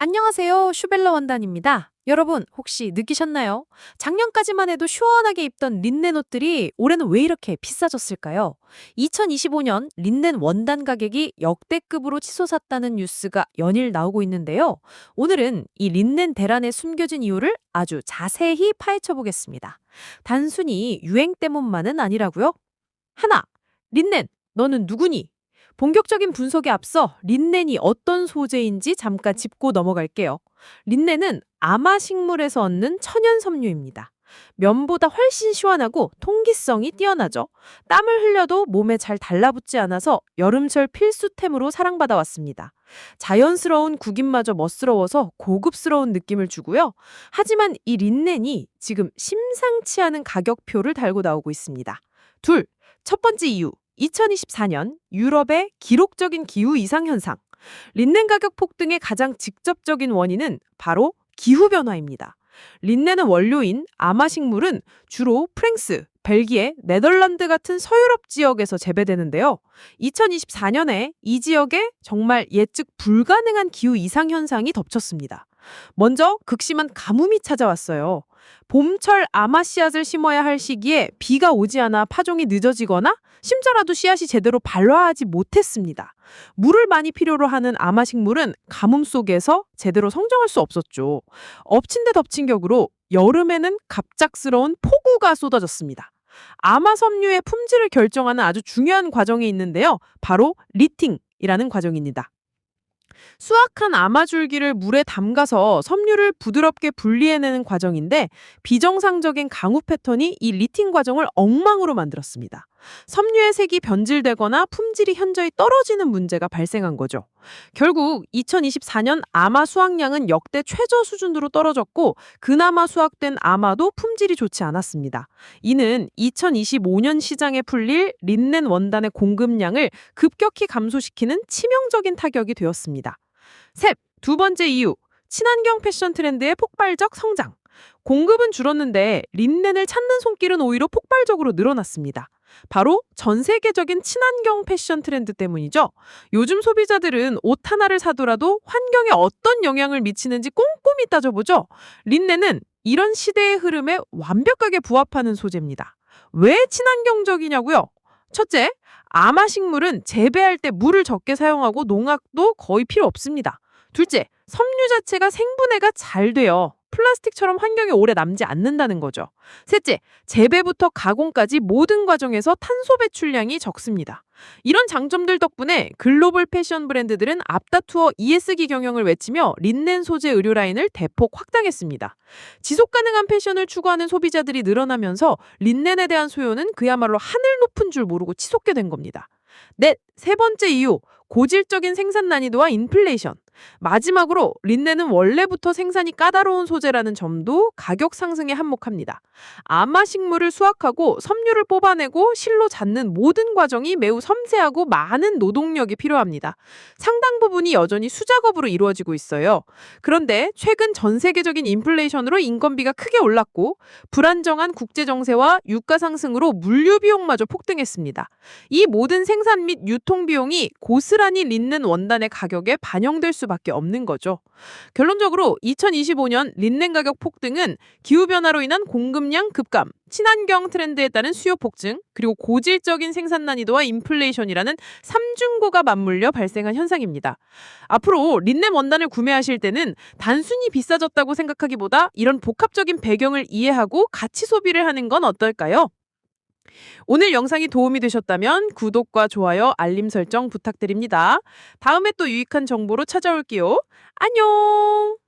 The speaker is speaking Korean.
안녕하세요. 슈벨러 원단입니다. 여러분, 혹시 느끼셨나요? 작년까지만 해도 시원하게 입던 린넨 옷들이 올해는 왜 이렇게 비싸졌을까요? 2025년 린넨 원단 가격이 역대급으로 치솟았다는 뉴스가 연일 나오고 있는데요. 오늘은 이 린넨 대란에 숨겨진 이유를 아주 자세히 파헤쳐 보겠습니다. 단순히 유행 때문만은 아니라고요? 하나, 린넨, 너는 누구니? 본격적인 분석에 앞서 린넨이 어떤 소재인지 잠깐 짚고 넘어갈게요. 린넨은 아마 식물에서 얻는 천연 섬유입니다. 면보다 훨씬 시원하고 통기성이 뛰어나죠. 땀을 흘려도 몸에 잘 달라붙지 않아서 여름철 필수템으로 사랑받아 왔습니다. 자연스러운 구김마저 멋스러워서 고급스러운 느낌을 주고요. 하지만 이 린넨이 지금 심상치 않은 가격표를 달고 나오고 있습니다. 둘, 첫 번째 이유. 2024년 유럽의 기록적인 기후 이상 현상. 린넨 가격 폭등의 가장 직접적인 원인은 바로 기후 변화입니다. 린넨의 원료인 아마식물은 주로 프랑스, 벨기에, 네덜란드 같은 서유럽 지역에서 재배되는데요. 2024년에 이 지역에 정말 예측 불가능한 기후 이상 현상이 덮쳤습니다. 먼저 극심한 가뭄이 찾아왔어요. 봄철 아마 씨앗을 심어야 할 시기에 비가 오지 않아 파종이 늦어지거나 심지어라도 씨앗이 제대로 발화하지 못했습니다. 물을 많이 필요로 하는 아마 식물은 가뭄 속에서 제대로 성장할 수 없었죠. 엎친 데 덮친 격으로 여름에는 갑작스러운 폭우가 쏟아졌습니다. 아마 섬유의 품질을 결정하는 아주 중요한 과정이 있는데요. 바로 리팅이라는 과정입니다. 수확한 아마줄기를 물에 담가서 섬유를 부드럽게 분리해내는 과정인데 비정상적인 강우 패턴이 이 리팅 과정을 엉망으로 만들었습니다. 섬유의 색이 변질되거나 품질이 현저히 떨어지는 문제가 발생한 거죠. 결국 2024년 아마 수확량은 역대 최저 수준으로 떨어졌고 그나마 수확된 아마도 품질이 좋지 않았습니다. 이는 2025년 시장에 풀릴 린넨 원단의 공급량을 급격히 감소시키는 치명적인 타격이 되었습니다. 셋, 두 번째 이유. 친환경 패션 트렌드의 폭발적 성장. 공급은 줄었는데 린넨을 찾는 손길은 오히려 폭발적으로 늘어났습니다. 바로 전 세계적인 친환경 패션 트렌드 때문이죠. 요즘 소비자들은 옷 하나를 사더라도 환경에 어떤 영향을 미치는지 꼼꼼히 따져보죠. 린넨은 이런 시대의 흐름에 완벽하게 부합하는 소재입니다. 왜 친환경적이냐고요? 첫째, 아마식물은 재배할 때 물을 적게 사용하고 농약도 거의 필요 없습니다. 둘째, 섬유 자체가 생분해가 잘 돼요. 플라스틱처럼 환경에 오래 남지 않는다는 거죠. 셋째, 재배부터 가공까지 모든 과정에서 탄소 배출량이 적습니다. 이런 장점들 덕분에 글로벌 패션 브랜드들은 앞다투어 ESG 경영을 외치며 린넨 소재 의류 라인을 대폭 확장했습니다. 지속 가능한 패션을 추구하는 소비자들이 늘어나면서 린넨에 대한 소요는 그야말로 하늘 높은 줄 모르고 치솟게 된 겁니다. 넷, 세 번째 이유, 고질적인 생산 난이도와 인플레이션. 마지막으로 린넨은 원래부터 생산이 까다로운 소재라는 점도 가격 상승에 한몫합니다. 아마 식물을 수확하고 섬유를 뽑아내고 실로 잡는 모든 과정이 매우 섬세하고 많은 노동력이 필요합니다. 상당 부분이 여전히 수작업으로 이루어지고 있어요. 그런데 최근 전 세계적인 인플레이션으로 인건비가 크게 올랐고 불안정한 국제 정세와 유가 상승으로 물류 비용마저 폭등했습니다. 이 모든 생산 및 유통 비용이 고스란히 린넨 원단의 가격에 반영될 수 밖에 없는 거죠. 결론적으로 2025년 린넨 가격 폭등은 기후변화로 인한 공급량 급감, 친환경 트렌드에 따른 수요 폭증, 그리고 고질적인 생산 난이도와 인플레이션이라는 삼중고가 맞물려 발생한 현상입니다. 앞으로 린넨 원단을 구매하실 때는 단순히 비싸졌다고 생각하기보다 이런 복합적인 배경을 이해하고 가치 소비를 하는 건 어떨까요? 오늘 영상이 도움이 되셨다면 구독과 좋아요, 알림 설정 부탁드립니다. 다음에 또 유익한 정보로 찾아올게요. 안녕!